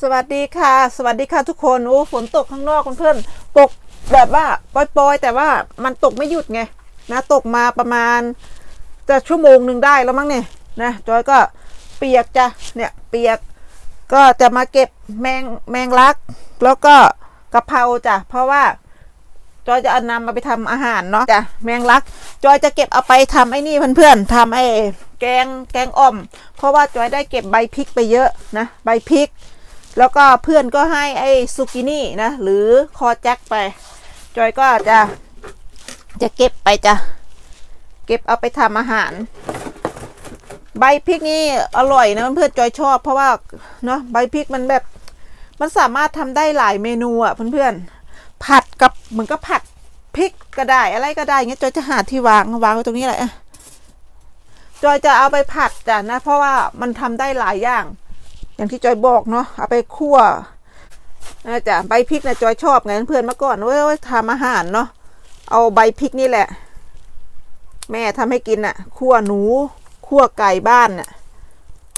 สวัสดีค่ะ สวัสดีค่ะทุกคนโอ้ฝนตกข้างนอกเพื่อนๆตกแบบว่าปล่อยๆ แต่ว่ามันตกไม่หยุดไงนะตกมาประมาณจะชั่วโมงหนึ่งได้แล้วมั้งเนี่ยนะจอยก็เปียกจ้ะเนี่ยเปียกก็จะมาเก็บแมงแมงลัก แล้วก็กะเพราจ้ะเพราะว่าจอยจะเอานำมาไปทำอาหารเนาะจ้ะแมงลัก จอยจะเก็บเอาไปทำไอ้นี่เพื่อนๆทำไอ้แกงแกงอ่อม เพราะว่าจอยได้เก็บใบพริกไปเยอะนะใบพริก แล้วก็เพื่อนก็ให้ไอ้ซูกินี่นะ หรือคอแจ็คไป จอยก็จะจะเก็บไปจ้ะ เก็บเอาไปทำอาหาร ใบพริกนี่อร่อยนะเพื่อนจอยชอบ เพราะว่าเนาะใบพริกมันแบบ มันสามารถทำได้หลายเมนูอะเพื่อนๆผัดกับเหมือนกับผัดพริกก็ได้อะไรก็ได้เงี้ยจอยจะหาที่วางวางไว้ตรงนี้แหละจอยจะเอาไปผัดจ้ะนะ เพราะว่ามันทำได้หลายอย่าง อย่างที่จอยบอกเนาะเอาไปคั่วนะจ๊ะใบพริกนะจอยชอบไงเพื่อนเมื่อก่อนเว้ยทำอาหารเนาะเอาใบพริกนี่แหละ แม่ทำให้กินอะคั่วหนูคั่วไก่บ้านน่ะ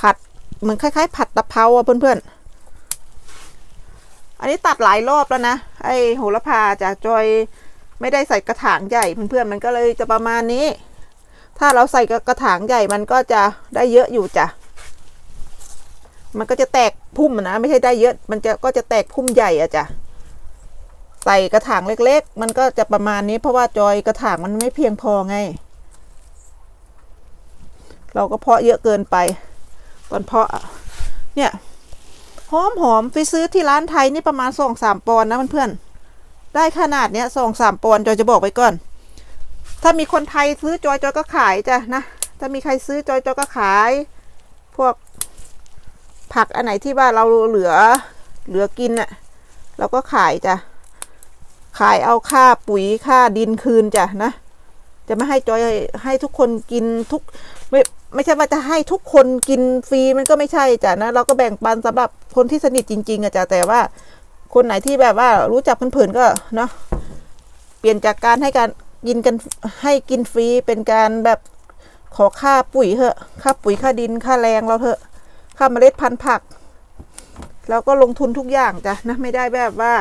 ผัดเหมือนคล้ายๆ ผัดตะเภาอะเพื่อนๆ อันนี้ตัดหลายรอบแล้วนะไอโหระพาจากจอยไม่ได้ใส่กระถางใหญ่เพื่อนๆมันก็เลยจะประมาณนี้ ถ้าเราใส่กระถางใหญ่มันก็จะได้เยอะอยู่จ้ะ มันก็จะแตกพุ่มนะ ไม่ใช่ได้เยอะ มันจะก็จะแตกพุ่มใหญ่อะจ้ะใส่กระถางเล็ก ๆ มันก็จะประมาณนี้ เพราะว่าจอยกระถางมันไม่เพียงพอไง เราก็เพาะเยอะเกินไป ตอนเพาะเนี่ยหอมหอมไปซื้อที่ร้านไทยนี่ประมาณสองสามปอนนะเพื่อนๆได้ขนาดเนี้ยสองสามปอนจอยจะบอกไว้ก่อน ถ้ามีคนไทยซื้อจอยจอยก็ขายจ้ะนะถ้ามีใครซื้อจอยจอยก็ขาย พวก ผักอันไหนที่ว่าเราเหลือเหลือกินน่ะเราก็ขายจ้ะ ขายเอาค่าปุ๋ยค่าดินคืนจ้ะนะจะไม่ให้จอยให้ทุกคนกินทุกไม่ไม่ใช่ว่าจะให้ทุกคนกินฟรีมันก็ไม่ใช่จ้ะนะเราก็แบ่งปันสำหรับคนที่สนิทจริง ๆอะจ้ะแต่ว่า คนไหนที่แบบว่ารู้จักเพื่อนๆก็เนาะเปลี่ยนจากการให้การกินกันให้กินฟรีเป็นการแบบขอค่าปุ๋ยเถอะค่าปุ๋ยค่าดินค่าแรงเราเถอะ ค่าเมล็ดพันธุ์ผัก แล้วก็ลงทุนทุกอย่างจ้ะนะไม่ได้แบบว่า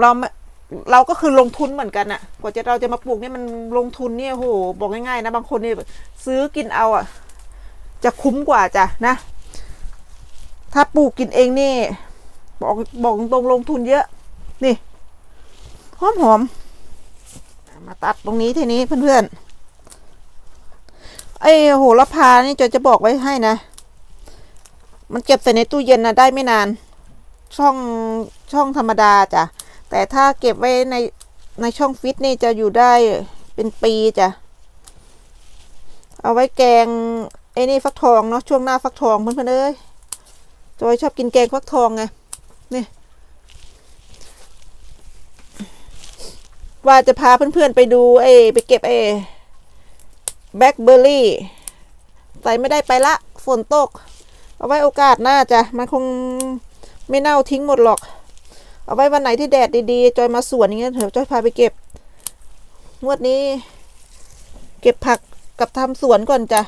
เราไม่เราก็คือลงทุนเหมือนกันอะกว่าจะเราจะมาปลูกเนี่ยมันลงทุนเนี่ยโหบอกง่ายๆนะบางคนเนี่ยซื้อกินเอาอะจะคุ้มกว่าจ้ะนะ ถ้าปลูกกินเองนี่ บอกบอกตรงลงทุนเยอะ นี่หอมหอมมาตัดตรงนี้ทีนี้เพื่อนๆไอ้โหระพานี่จอยจะบอกไว้ให้นะ มันเก็บใส่ในตู้เย็นนะได้ไม่นาน ช่องช่องธรรมดาจ้ะ แต่ถ้าเก็บไว้ในในช่องฟิตนี่จะอยู่ได้เป็นปีจ้ะ เอาไว้แกงไอ้นี่ฟักทองเนาะช่วงหน้าฟักทองเพื่อนๆเอ้ยจอยชอบกินแกงฟักทองไงนี่ว่าจะพาเพื่อนๆไปดูไอไปเก็บไอแบล็คเบอร์รี่ใส่ไม่ได้ไปละ ฝนตก เอาไว้โอกาสหน้าจ้ะมันคงไม่เน่าทิ้งหมดหรอก เอาไว้วันไหนที่แดดดีๆ จอยมาสวนอย่างเงี้ยเถอะจอยพาไปเก็บ งวดนี้ เก็บผักกับทำสวนก่อนจ้ะ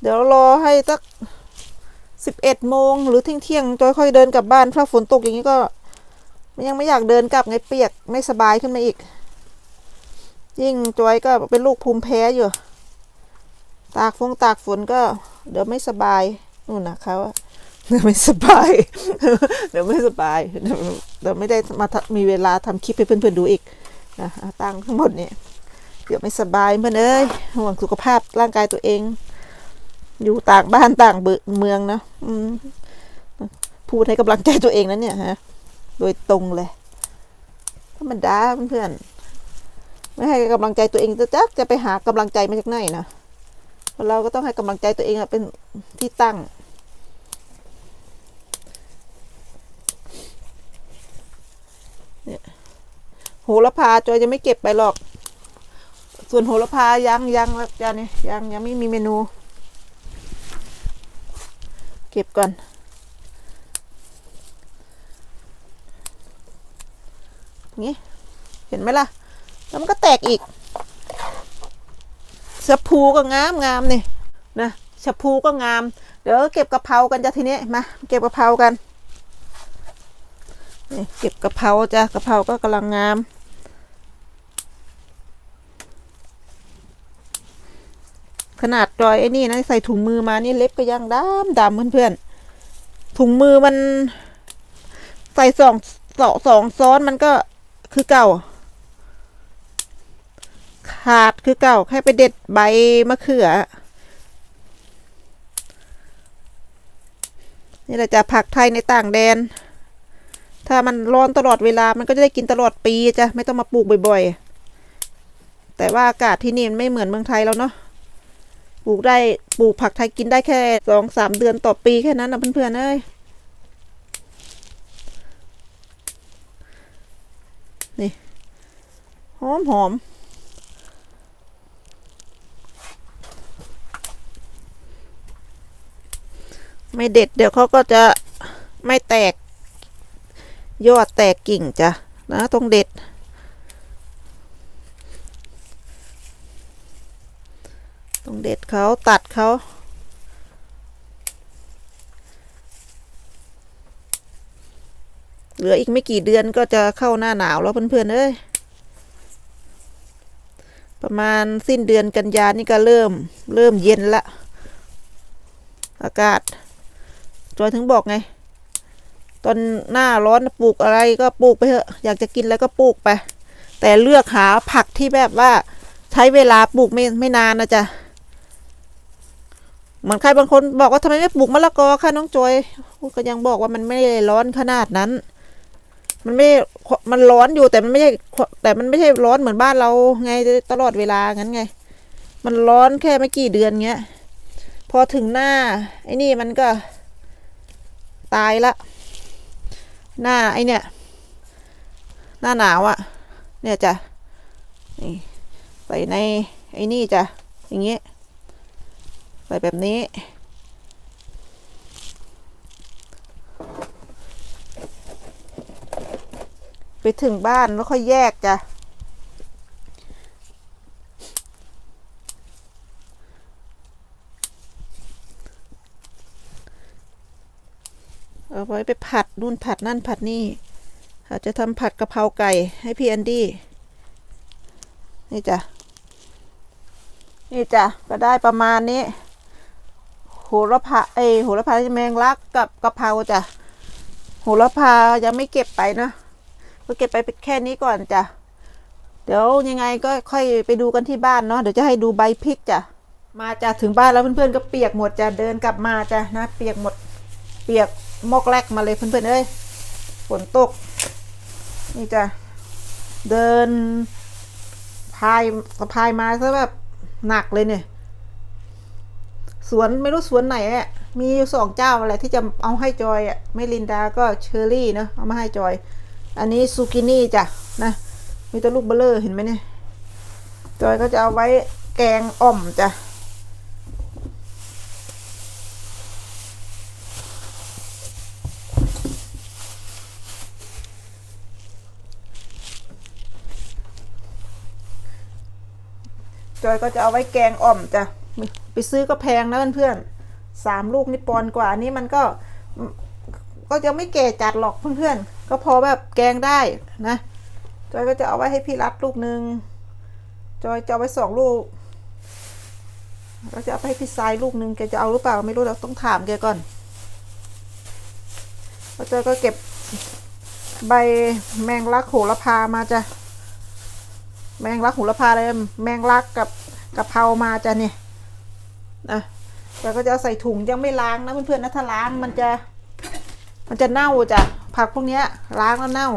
เดี๋ยวรอให้สักสิบเอ็ดโมงหรือเที่ยงเที่ยงๆจอยค่อยเดินกลับบ้านถ้าฝนตกอย่างนี้ก็ ยังไม่อยากเดินกลับไงเปียกไม่สบายขึ้นมาอีก ยิ่งจอยก็เป็นลูกภูมิแพ้อยู่ ตากฟงตากฝนก็เดี๋ยวไม่สบายนู่นนะเขาเดี๋ยวไม่สบาย เดี๋ยวไม่สบายเดี๋ยวไม่ได้มาทำมีเวลาทำคลิปให้เพื่อนๆดูอีกนะอะตั้งทั้งหมดเนี่ยเดี๋ยวไม่สบายเพื่อนเอ้ยห่วงสุขภาพร่างกายตัวเอง อยู่ต่างบ้านต่างเบเมืองนะอืพูดให้กำลังใจตัวเองนะเนี่ยฮะโดยตรงเลยธรรมดาเพื่อนๆไม่ให้กำลังใจตัวเองจะจักจะไปหากำลังใจมาจากไหนนะ เราก็ต้องให้กำลังใจตัวเองเป็นที่ตั้ง เนี่ยโหระพาจอยจะไม่เก็บไปหรอก ส่วนโหระพายังยังแล้วจ้าเนี่ยยังยังไม่มีเมนู เก็บก่อนนี่เห็นไหมล่ะ แล้วมันก็แตกอีก สะพูก็งามงามนี่นะชะพูก็งาม เดี๋ยวเก็บกะเพรากันจ้ะทีนี้มาเก็บกะเพรากันนี่เก็บกะเพราจ้ะกะเพราก็กำลังงามขนาดจอยไอ้นี่นะใส่ถุงมือมานี่เล็บก็ยังดำดำเพื่อนๆถุงมือมัน ใส่สองสองสองซ้อนมันก็คือเก่า ขาดคือเก่าแค่ไปเด็ดใบมะเขือ นี่แหละจะผักไทยในต่างแดน ถ้ามันร้อนตลอดเวลามันก็จะได้กินตลอดปีจ้ะไม่ต้องมาปลูกบ่อยๆ แต่ว่าอากาศที่นี่มันไม่เหมือนเมืองไทยแล้วเนาะปลูกได้ปลูกผักไทยกินได้แค่สองสามเดือนต่อปีแค่นั้นนะเพื่อนๆเอ้ยนี่หอมหอม ไม่เด็ดเดี๋ยวเขาก็จะไม่แตก ยอดแตกกิ่งจ้ะนะต้องเด็ด ต้องเด็ดเขาตัดเขาเหลืออีกไม่กี่เดือนก็จะเข้าหน้าหนาวแล้วเพื่อนๆเอ้ย ประมาณสิ้นเดือนกันยานี่ก็เริ่ม เริ่มเย็นละ อากาศ จอยถึงบอกไง ตอนหน้าร้อนปลูกอะไรก็ปลูกไปเถอะ อยากจะกินอะไรก็ปลูกไป แต่เลือกหาผักที่แบบว่า ใช้เวลาปลูกไม่ไม่นานนะจ๊ะเหมือนใครบางคนบอกว่าทำไมไม่ปลูกมะละกอค่ะน้องจอยก็ยังบอกว่ามันไม่ได้ร้อนขนาดนั้น มันไม่ มันร้อนอยู่แต่มันไม่ใช่แต่มันไม่ใช่ร้อนเหมือนบ้านเราไงตลอดเวลางั้นไง มันร้อนแค่ไม่กี่เดือนเงี้ย พอถึงหน้า ไอ้นี่มันก็ ตายละ หน้าไอเนี่ย หน้าหนาวอะ่ะ เนี่ยจ้ะนี่ใส่ในไอ้นี่จ้ะ อย่างเงี้ยใส่แบบนี้ ไปถึงบ้านแล้วค่อยแยกจ้ะ เอาไว้ไปผัดนู่นผัดนั่นผัดนี่อาจจะทำผัดกะเพราไก่ให้พี่แอนดี้นี่จ้ะนี่จ้ะก็ได้ประมาณนี้โหระพาเอยโหระพาแมงลักกับกะเพราจ้ะโหระพายังไม่เก็บไปนะก็เก็บไปแค่นี้ก่อนจ้ะเดี๋ยวยังไงก็ค่อยไปดูกันที่บ้านเนาะเดี๋ยวจะให้ดูใบพริกจ้ะมาจ้ะถึงบ้านแล้วเพื่อนๆก็เปียกหมดจ้ะเดินกลับมาจ้ะนะเปียกหมดเปียก มอกแรกมาเลยเพื่อนๆเอ้ยฝนตก นี่จะเดินพายสะพายมาซะแบบหนักเลยเนี่ย สวนไม่รู้สวนไหนอะมีอยู่สองเจ้าอะไรที่จะเอาให้จอยอะไม่ลินดาก็เชอรี่เนาะเอามาให้จอย อันนี้ซูกินี่จ้ะนะมีแต่ลูกเบลเลอร์เห็นไหมเนี่ยจอยก็จะเอาไว้แกงอ่อมจ้ะ จอยก็จะเอาไว้แกงอ่อมจ้ะไปซื้อก็แพงนะเพื่อนๆสามลูกนี่ปอนกว่านี้มันก็ก็ยังไม่แก่จัดหรอกเพื่อนๆก็พอแบบแกงได้นะจอยก็จะเอาไว้ให้พี่รัดลูกหนึ่งจอยจะเอาไว้สองลูกแล้วจะเอาไปให้พี่ทรายลูกหนึ่งแกจะเอาหรือเปล่าไม่รู้เราต้องถามแกก่อนแล้วจอยก็เก็บใบแมงลักโหระพามาจ้ะ แมงลักโหระพาเลยแมงลักกับกะเพรามาจ้ะเนี่ยนะแล้วก็จะใส่ถุงยังไม่ล้างนะเพื่อนๆนะถ้าล้างมันจะ มันจะเน่าจ้ะผักพวกนี้ล้างแล้วเน่า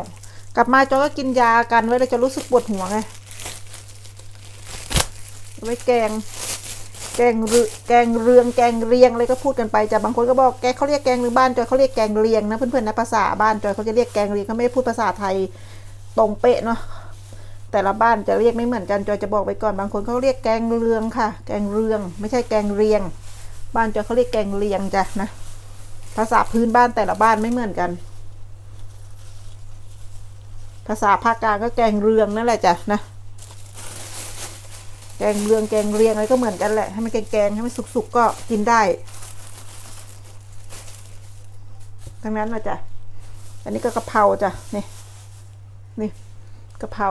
กลับมาจอยก็กินยากันไว้แล้วจะรู้สึกปวดหัวไงไว้แกง แกงเรือแกงเรืองแกงเรียงอะไรก็พูดกันไปจ้ะบางคนก็บอกแกเขาเรียกแกงหรือบ้านจอยเขาเรียกแกงเรียงนะเพื่อนๆนะภาษาบ้านจอยเขาจะเรียกแกงเรียงเขาไม่ได้พูดภาษาไทยตรงเป๊ะเนาะ แต่ละบ้านจะเรียกไม่เหมือนกันจอยจะบอกไปก่อนบางคนเขาเรียกแกงเรืองค่ะ แกงเรือง ไม่ใช่แกงเรียง บ้านจอยเขาเรียกแกงเรียงจ้ะนะภาษาพื้นบ้านแต่ละบ้านไม่เหมือนกัน ภาษาภาคกลางก็แกงเรืองนั่นแหละจ้ะนะ แกงเรืองแกงเรียงอะไรก็เหมือนกันแหละให้มันแกงๆให้มันสุกๆก็กินได้ทั้งนั้นนะจ้ะอันนี้ก็กะเพราจ้ะนี่นี่กะเพรา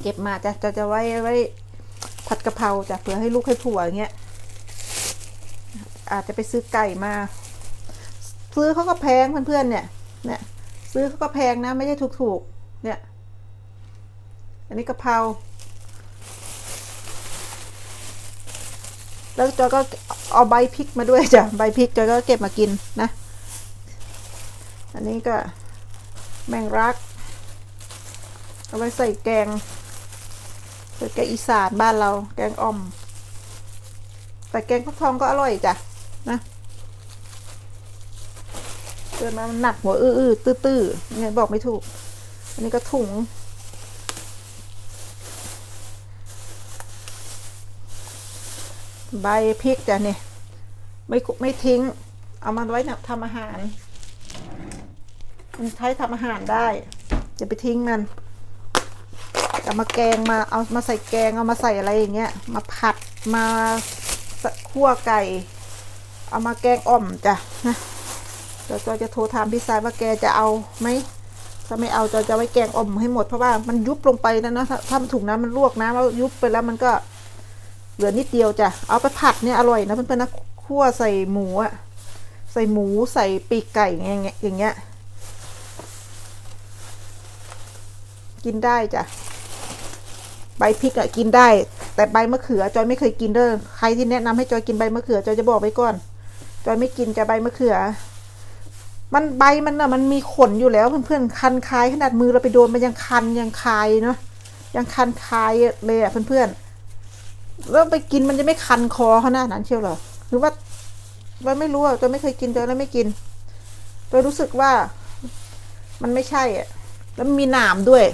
เก็บมาจะจะจะไว้ไว้ผัดกะเพราจะเผื่อให้ลูกให้ผัวอย่างเงี้ยอาจจะไปซื้อไก่มา ซื้อเขาก็แพงเพื่อนๆเนี่ย เนี่ย ซื้อเขาก็แพงนะ ไม่ใช่ถูกๆเนี่ย อันนี้กะเพราแล้วจอยก็เอาใบพริกมาด้วยจ้ะใบพริกจอยก็เก็บมากินนะ อันนี้ก็แมงรัก เอาไว้ใส่แกง แกงอีสานบ้านเรา แกงอ่อม แต่แกงฟักทองก็อร่อยจ้ะนะเกิดมามันหนักหัวอื้อๆตื้อๆยังไงบอกไม่ถูก อันนี้ก็ถุง ใบพริกจ้ะเนี่ยไม่กุไม่ทิ้ง เอามาไว้ทำอาหาร มันใช้ทำอาหารได้ อย่าไปทิ้งมัน เอามาแกงมาเอามาใส่แกงเอามาใส่อะไรอย่างเงี้ย มาผัดมาคั่วไก่ เอามาแกงอ่อมจ้ะนะเดี๋ยวจอยจะโทรถามพี่สายว่าแกจะเอาไหมถ้าไม่เอาจอยจะไว้แกงอ่อมให้หมดเพราะว่ามันยุบลงไปแล้วนะถ้าถ้ามันถูกน้ำมันลวกน้ำแล้วยุบไปแล้วมันก็เหลือนิดเดียวจ้ะ เอาไปผัดเนี่ยอร่อยนะเพื่อนๆนะคั่วใส่หมูอะใส่หมูใส่ปีกไก่อย่างเงี้ยอย่างเงี้ยกินได้จ้ะ ใบพริกอะกินได้ แต่ใบมะเขือจอยไม่เคยกินเด้อใครที่แนะนำให้จอยกินใบมะเขือจอยจะบอกไว้ก่อนจอยไม่กินจะใบมะเขือ มันใบมันอะมันมีขนอยู่แล้วเพื่อนๆคันคายขนาดมือเราไปโดนมันยังคันยังคายเนาะยังคันคายเลยอะเพื่อนๆแล้วไปกินมันจะไม่คันคอขนาดนั้นเชียวหรอหรือว่าเราไม่รู้อะจอยไม่เคยกินจอยเลยไม่กินจอยรู้สึกว่ามันไม่ใช่อะแล้วมีหนามด้วย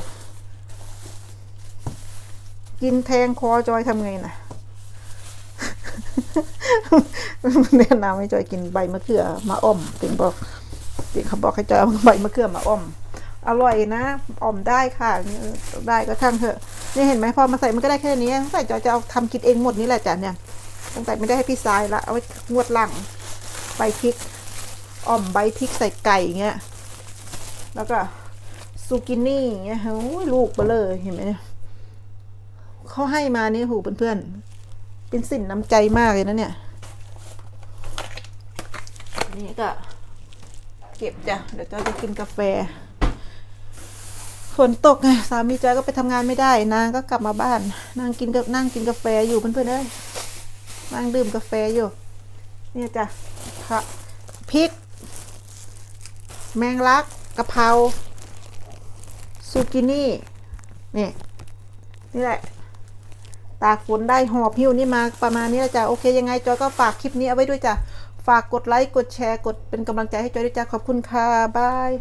กินแทงคอจอยทำไงนะแนะนำให้จอยกินใบมะเขือมาอ้อมถึงบอกถึงเขาบอกให้จอยเอาใบมะเขือมาอ้อม อร่อยนะอ่อมได้ค่ะได้ก็ช่างเถอะนี่เห็นไหมพอมาใส่มันก็ได้แค่นี้ใส่จอยจะเอาทำกินเองหมดนี่แหละจ้ะเนี่ยตั้งแต่ไม่ได้ให้พี่ทรายละเอาไว้งวดหลังใบพริกอ่อมใบพริกใส่ไก่เงี้ยแล้วก็ซูกินี่เงี้ยโอ้ยลูกเบลเลยเห็นไหมเนี่ย เขาให้มานี่หูเพื่อนๆ เป็นสินน้ำใจมากเลยนะเนี่ยนี่ก็ เก็บจ้ะ เดี๋ยวจอยจะกินกาแฟ ฝนตกไงสามีจอยก็ไปทำงานไม่ได้ นางก็กลับมาบ้าน นางกินกับนั่งกินกาแฟอยู่เพื่อนๆเอ้ยนั่งดื่มกาแฟอยู่ เนี่ยจ้ะผักพริก แมงลักกะเพราซูกินี่นี่นี่แหละ ตากฝนได้หอบหิ้วนี่มาประมาณนี้ล้วจ้ะโอเคยังไงจอยก็ฝากคลิปนี้เอาไว้ด้วยจ้ะฝากกดไลค์กดแชร์กดเป็นกำลังใจให้จอยด้วยจ้ะขอบคุณค่ะบาย